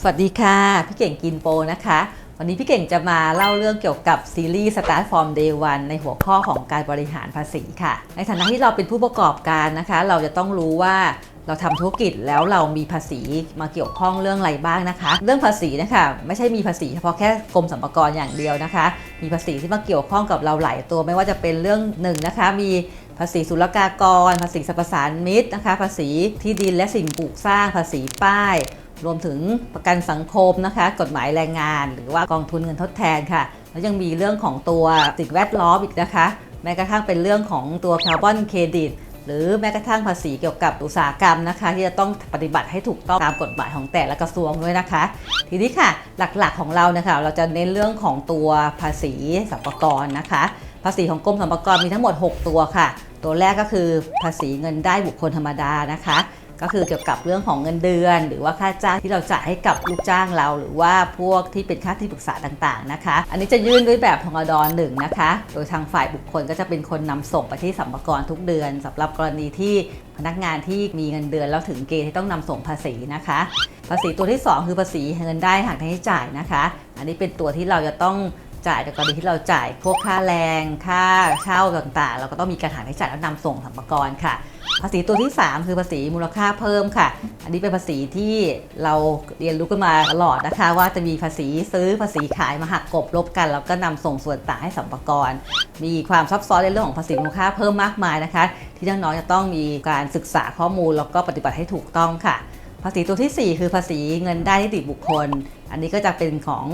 สวัสดีค่ะ พี่เก่งกินโปนะคะ วันนี้พี่เก่งจะมาเล่าเรื่องเกี่ยวกับซีรีส์ Start from Day One ในหัวข้อของการบริหารภาษีค่ะ ในฐานะที่เราเป็นผู้ประกอบการนะคะ เราจะต้องรู้ว่าเราทำธุรกิจแล้วเรามีภาษีมาเกี่ยวข้องเรื่องอะไรบ้างนะคะ เรื่องภาษีนะคะไม่ใช่มีภาษีเฉพาะแค่กรมสรรพากรอย่างเดียวนะคะ มีภาษีที่มาเกี่ยวข้องกับเราหลายตัวไม่ว่าจะเป็นเรื่องหนึ่งนะคะ มี ภาษีศุลกากร ภาษีสรรพสานมิตนะคะ ภาษีที่ดินและสิ่งปลูกสร้าง ภาษีป้าย รวมถึงประกันสังคมนะคะ กฎหมายแรงงาน หรือว่ากองทุนเงินทดแทนค่ะ แล้วยังมีเรื่องของตัวสิ่งแวดล้อมอีกนะคะ แม้กระทั่งเป็นเรื่องของตัวคาร์บอนเครดิตหรือแม้กระทั่งภาษีเกี่ยวกับอุตสาหกรรมนะคะ ที่จะต้องปฏิบัติให้ถูกต้องตามกฎหมายของแต่ละกระทรวงด้วยนะคะ ทีนี้ค่ะหลักๆของเรานะคะเราจะเน้นเรื่องของตัวภาษีสรรพากรนะคะ ภาษีของกรมสรรพากรมีทั้งหมด 6 ตัวค่ะ ตัวแรกก็คือภาษีเงินได้บุคคลธรรมดานะคะ ก็คือเกี่ยวกับเรื่องของเงินเดือน หรือว่าค่าจ้างที่เราจ่ายให้กับลูกจ้างเรา หรือว่าพวกที่เป็นค่าที่ปรึกษาต่างๆนะคะ อันนี้จะยื่นด้วยแบบพงอดหนึ่งนะคะ โดยทางฝ่ายบุคคลก็จะเป็นคนนำส่งไปที่สัมภากรทุกเดือนสำหรับกรณีที่พนักงานที่มีเงินเดือนแล้วถึงเกณฑ์ที่ต้องนำส่งภาษีนะคะ ภาษีตัวที่ 2 คือภาษีเงินได้หักค่าใช้จ่ายนะคะ อันนี้เป็นตัวที่เราจะต้อง จ่ายในกรณีที่เราจ่ายพวกค่าแรง ค่าเช่าต่างๆ เราก็ต้องมีการหักค่าใช้จ่ายแล้วนำส่งสัมภากรค่ะ ภาษีตัวที่ 3 คือภาษีมูลค่าเพิ่มค่ะ อันนี้เป็นภาษีที่เราเรียนรู้กันมาตลอดนะคะ ว่าจะมีภาษีซื้อภาษีขายมาหักกบลบกัน แล้วก็นำส่งส่วนต่างให้สัมภากรมีความซับซ้อนในเรื่องของภาษีมูลค่าเพิ่มมากมายนะคะ ที่น้องๆจะต้องมีการศึกษาข้อมูลแล้วก็ปฏิบัติให้ถูกต้องค่ะภาษีตัวทีสี่4 คือภาษีเงินได้นิติบุคคล อันนี้ก็จะเป็นของ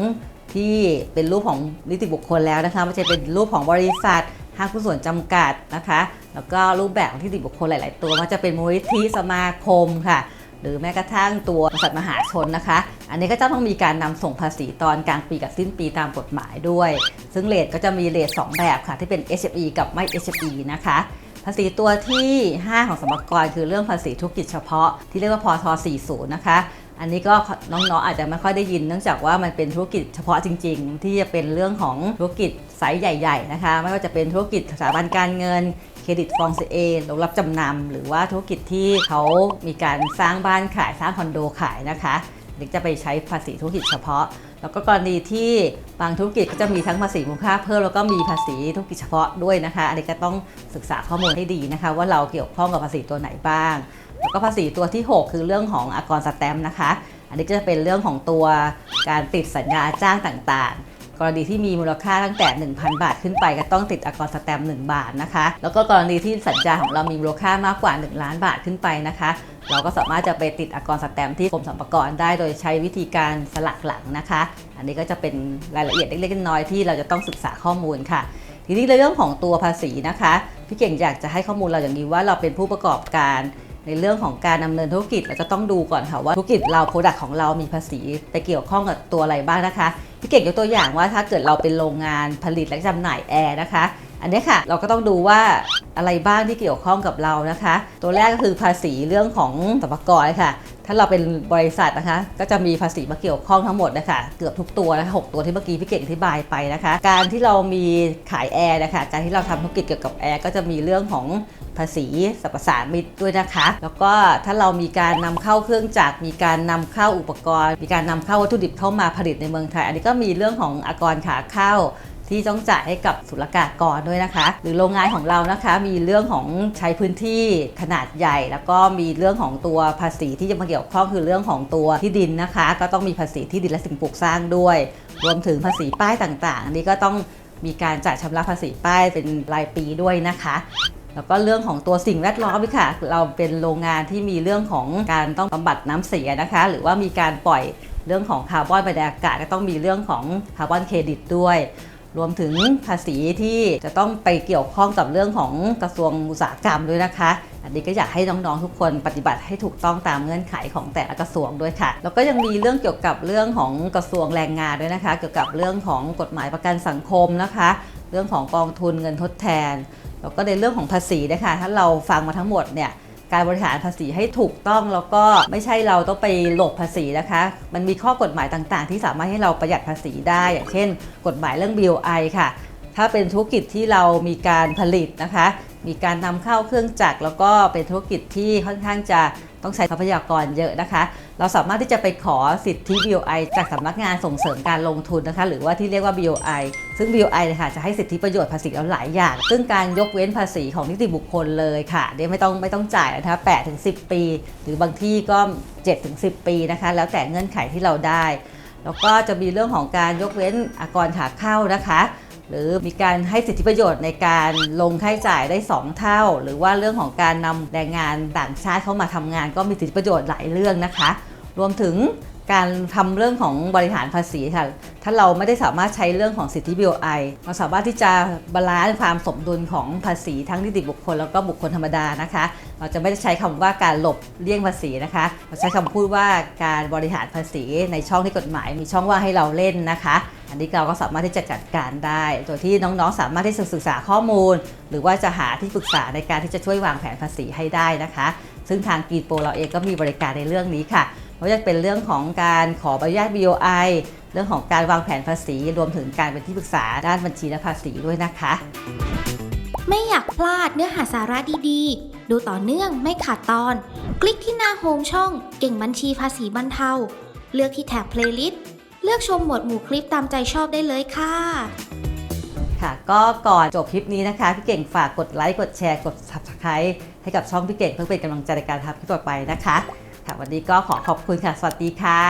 ที่เป็นรูปของนิติบุคคลแล้วนะคะไม่ใช่เป็นรูปของบริษัทห้างหุ้นส่วนจำกัดนะคะ แล้วก็รูปแบบของนิติบุคคลหลาย ๆ ตัวมันจะเป็นมูลนิธิสมาคมค่ะ หรือแม้กระทั่งตัวบริษัทมหาชนนะคะ อันนี้ก็จะต้องมีการนำส่งภาษีตอนกลางปีกับสิ้นปีตามกฎหมายด้วย ซึ่งเลทก็จะมีเลท2แบบค่ะ ที่เป็น HFE กับไม่ HFE นะคะภาษีตัวที่ 5 ของสมรกรคือเรื่องภาษีธุรกิจเฉพาะที่เรียกว่าพท40 นะคะ อันนี้ก็น้องๆอาจจะไม่ค่อยได้ยินเนื่องจากว่ามันเป็นธุรกิจเฉพาะจริง ๆ ที่จะเป็นเรื่องของธุรกิจไซส์ใหญ่ ๆ นะคะ ไม่ว่าจะเป็นธุรกิจสถาบันการเงินเครดิตฟองเอโรงรับจำนำหรือว่าธุรกิจที่เขามีการสร้างบ้านขายสร้างคอนโดขายนะคะเด็กจะไปใช้ภาษีธุรกิจเฉพาะ แล้วก็กรณีที่บางธุรกิจก็จะมีทั้งภาษีมูลค่าเพิ่มแล้วก็มีภาษีธุรกิจเฉพาะด้วยนะคะอันนี้ก็ต้องศึกษาข้อมูลให้ดีนะคะ ว่าเราเกี่ยวข้องกับภาษีตัวไหนบ้าง แล้วก็ภาษีตัวที่ 6 คือเรื่องของอากรสแตมนะคะ อันนี้ก็จะเป็นเรื่องของตัวการติดสัญญาจ้างต่างๆกรณีที่มีมูลค่าตั้งแต่ 1,000 บาทขึ้นไปก็ต้องติดอากรสแตมป์1บาทนะคะ แล้วก็กรณีที่สัญญาของเรามีมูลค่ามากกว่า 1 ล้านบาทขึ้นไปนะคะ เราก็สามารถจะไปติดอากรสแตมป์ที่กรมสรรพากรได้โดยใช้วิธีการสลักหลังนะคะ อันนี้ก็จะเป็นรายละเอียดเล็กๆน้อยๆที่เราจะต้องศึกษาข้อมูลค่ะ ทีนี้ในเรื่องของตัวภาษีนะคะ พี่เก่งอยากจะให้ข้อมูลเราอย่างนี้ว่าเราเป็นผู้ประกอบการ ในเรื่องของการดำเนินธุรกิจเราจะต้องดูก่อนค่ะว่าธุรกิจเราโปรดักของเรามีภาษีไปเกี่ยวข้องกับตัวอะไรบ้างนะคะพี่เก่งยกตัวอย่างว่าถ้าเกิดเราเป็นโรงงานผลิตและจำหน่ายแอร์นะคะอันนี้ค่ะเราก็ต้องดูว่าอะไรบ้างที่เกี่ยวข้องกับเรานะคะ ตัวแรกก็คือภาษีเรื่องของสรรพากรค่ะ ถ้าเราเป็นบริษัทนะคะ ก็จะมีภาษีมาเกี่ยวข้องทั้งหมดนะคะเกือบทุกตัวนะคะหกตัวที่เมื่อกี้พี่เก่งอธิบายไปนะคะ การที่เรามีขายแอร์นะคะการที่เราทำธุรกิจเกี่ยวกับแอร์ก็จะมีเรื่องของภาษีสรรพสามิตด้วยนะคะ แล้วก็ถ้าเรามีการนำเข้าเครื่องจักรมีการนำเข้าอุปกรณ์ มีการนำเข้าวัตถุดิบเข้ามาผลิตในเมืองไทย อันนี้ก็มีเรื่องของอากรขาเข้า ที่ต้องจ่ายให้กับศุลกากรด้วยนะคะ หรือโรงงานของเรานะคะมีเรื่องของใช้พื้นที่ขนาดใหญ่ แล้วก็มีเรื่องของตัวภาษีที่จะมาเกี่ยวข้องคือเรื่องของตัวที่ดินนะคะ ก็ต้องมีภาษีที่ดินและสิ่งปลูกสร้างด้วย รวมถึงภาษีป้ายต่างๆนนี้ก็ต้องมีการจ่ายชำระภาษีป้ายเป็นรายปีด้วยนะคะแล้วก็เรื่องของตัวสิ่งแวดล้อมค่ะ เราเป็นโรงงานที่มีเรื่องของการต้องบำบัดน้ำเสียนะคะ หรือว่ามีการปล่อยเรื่องของคาร์บอนไปในอากาศก็ต้องมีเรื่องของคาร์บอนเครดิตด้วย รวมถึงภาษีที่จะต้องไปเกี่ยวข้องกับเรื่องของกระทรวงอุตสาหกรรมด้วยนะคะ อันนี้ก็อยากให้น้องๆทุกคนปฏิบัติให้ถูกต้องตามเงื่อนไขของแต่ละกระทรวงด้วยค่ะ แล้วก็ยังมีเรื่องเกี่ยวกับเรื่องของกระทรวงแรงงานด้วยนะคะ เกี่ยวกับเรื่องของกฎหมายประกันสังคมนะคะ เรื่องของกองทุนเงินทดแทน แล้วก็ในเรื่องของภาษีนะคะถ้าเราฟังมาทั้งหมดเนี่ย การบริหารภาษีให้ถูกต้องแล้วก็ไม่ใช่เราต้องไปหลบภาษีนะคะ มันมีข้อกฎหมายต่างๆ ที่สามารถให้เราประหยัดภาษีได้ อย่างเช่น กฎหมายเรื่อง BOI ค่ะ ถ้าเป็นธุรกิจที่เรามีการผลิตนะคะ มีการนำเข้าเครื่องจักรแล้วก็เป็นธุรกิจที่ค่อนข้างจะต้องใช้ทรัพยากรเยอะนะคะ เราสามารถที่จะไปขอสิทธิ BOI จากสำนักงานส่งเสริมการลงทุนนะคะ หรือว่าที่เรียกว่า BOI ซึ่ง BOI เลยค่ะจะให้สิทธิประโยชน์ภาษีเราหลายอย่าง ซึ่งการยกเว้นภาษีของนิติบุคคลเลยค่ะเดี๋ยวไม่ต้องไม่ต้องจ่ายนะคะ8ถึง10 ปี หรือบางที่ก็7ถึง10 ปีนะคะ แล้วแต่เงื่อนไขที่เราได้ แล้วก็จะมีเรื่องของการยกเว้นอากรขาเข้านะคะหรือมีการให้สิทธิประโยชน์ในการลงค่าใช้จ่ายได้ 2 เท่า หรือว่าเรื่องของการนำแรงงานต่างชาติเข้ามาทำงาน ก็มีสิทธิประโยชน์หลายเรื่องนะคะ รวมถึงการทำเรื่องของบริหารภาษีค่ะ ถ้าเราไม่ได้สามารถใช้เรื่องของสิทธิ BOI เราสามารถที่จะบาลานซ์ความสมดุลของภาษีทั้งนิติบุคคลแล้วก็บุคคลธรรมดานะคะ เราจะไม่ได้ใช้คำว่าการหลบเลี่ยงภาษีนะคะ เราใช้คำพูดว่าการบริหารภาษีในช่องที่กฎหมาย มีช่องว่างให้เราเล่นนะคะ อันนี้เราก็สามารถที่จะจัดการได้ โดยที่น้องๆ สามารถที่จะศึกษาข้อมูล หรือว่าจะหาที่ปรึกษาในการที่จะช่วยวางแผนภาษีให้ได้นะคะ ซึ่งทางกรีนโปรเราเองก็มีบริการในเรื่องนี้ค่ะ ไม่ว่าจะเป็นเรื่องของการขอใบอนุญาต BOI เรื่องของการวางแผนภาษี รวมถึงการเป็นที่ปรึกษาด้านบัญชีและภาษีด้วยนะคะ ไม่อยากพลาดเนื้อหาสาระดีๆ ดูต่อเนื่องไม่ขาดตอน คลิกที่หน้าโฮมช่องเก่งบัญชีภาษีบรรเทา เลือกที่แท็บเพลย์ลิสต์เลือกชมหมวดหมู่คลิปตามใจชอบได้เลยค่ะค่ะก็ก่อนจบคลิปนี้นะคะ พี่เก่งฝากกดไลค์กดแชร์กด subscribe ให้กับช่องพี่เก่งเพื่อเป็นกำลังใจในการทำคลิปต่อไปนะคะ ค่ะวันนี้ก็ขอขอบคุณค่ะ สวัสดีค่ะ